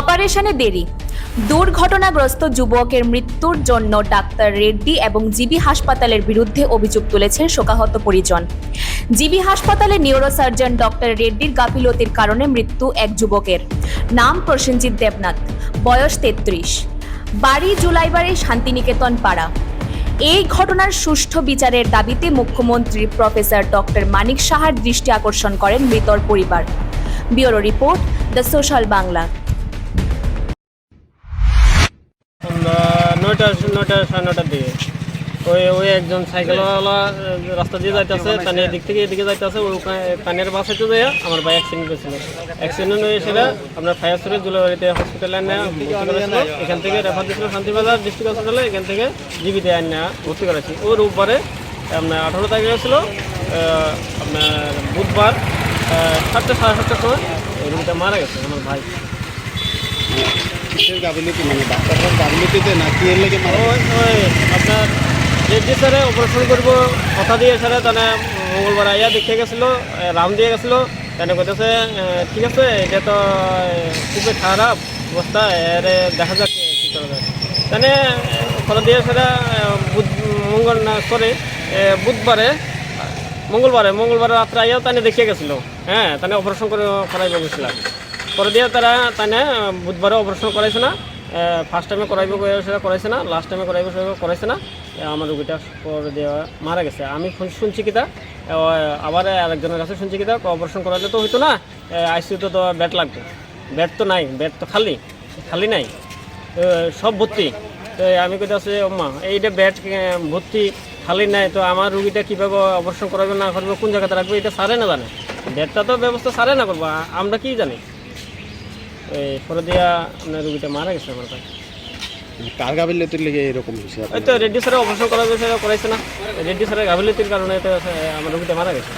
অপারেশনে দেরি। দুর্ঘটনাগ্রস্ত যুবকের মৃত্যুর জন্য ডাক্তার রেড্ডি এবং জিবি হাসপাতালের বিরুদ্ধে অভিযোগ তুলেছেন শোকাহত পরিজন। জিবি হাসপাতালের নিউরোসার্জন ডক্টর রেড্ডির গাফিলতির কারণে মৃত্যু এক যুবকের। নাম প্রসেনজিৎ দেবনাথ, বয়স তেত্রিশ। বাড়ি জুলাইবাড়ি, শান্তিনিকেতন পাড়া। এই ঘটনার সুষ্ঠু বিচারের দাবিতে মুখ্যমন্ত্রী প্রফেসর ডক্টর মানিক সাহার দৃষ্টি আকর্ষণ করেন মৃতর পরিবার। Bureau report the social Bangla. নয়টা নয়টা সাড়ে নয়টার দিকে। ওই ওই একজন সাইকেলওয়ালা রাস্তা দিয়ে যাইতেছে তানে এদিক থেকে এদিকে যাইতেছে ওই তানের বাসাতে যায় আমার ভাই অ্যাক্সিডেন্ট হয়েছিল অ্যাক্সিডেন্ট হয়ে সেটা আপনার ফায়ার সার্ভিস জুলাবাড়িতে হসপিটালে আনে এখান থেকে রেফার দিয়েছিল শান্তিবাজার ডিস্ট্রিক্ট হসপিটালে এখান থেকে জিবিতে আনে ভর্তি করেছি। ওর উপরে আপনার আঠারো তারিখে ছিল আপনার বুধবার সাতটা সাড়ে সাতটার সময় রুগীটা মারা গেছে আমার ভাই। কিসের গাফিলতি মানে ডাক্তাররা গাফিলতিতে না কি এর লেগে মারা ওই ওই আপনার রেড্ডি স্যারে অপারেশন করব কথা দিয়ে স্যারে তাহলে মঙ্গলবার আইয়া দেখে গেছিল রাম দিয়ে গেছিল। তাহলে কইতেছে ঠিক আছে এটা তো খুবই খারাপ অবস্থা এর দেখা যাক কী করা যায়। তাহলে কথা দিয়ে স্যারে বুধ মঙ্গল না সরি বুধবারে মঙ্গলবারে মঙ্গলবারে রাত্রে আইয়াও তানে দেখিয়ে গেছিল। হ্যাঁ তানে অপারেশন করে করাইব গেছিলাম করে দিয়ে তারা তানে বুধবারে অপারেশন করাইছে না। ফার্স্ট টাইমে করাইব সেটা করাইছে না। লাস্ট টাইমে করাইব সেটা করাইছে না। আমার রুগীটা করে দেওয়া মারা গেছে। আমি শুন- শুনছি কিতা আবার আরেকজনের কাছে শুনছি কিতা অপারেশন করালে তো হইতো না। আইসিউতে তো বেড লাগতো বেড তো নাই বেড তো খালি খালি নাই। সব ভর্তি। তো আমি কইতে আছে মা এইটা বেড ভর্তি, খালি নাই, তো আমার রুগীটা কীভাবে অপারেশন করাবে না করবে কোন জায়গাতে রাখবে, এটা সারে না জানে। বেডটা তো ব্যবস্থা সারে না করব আমরা কি জানি? এই পরে দিয়া আপনার রুগীটা মারা গেছে আমার কাছে কার গাফিলতির লেগে এরকম হয়েছে এই তো রেড্ডি স্যারের অপারেশন করা সেটা করাইছে না। রেড্ডি স্যারের গাফিলতির কারণে তো আমার রুগীটা মারা গেছে।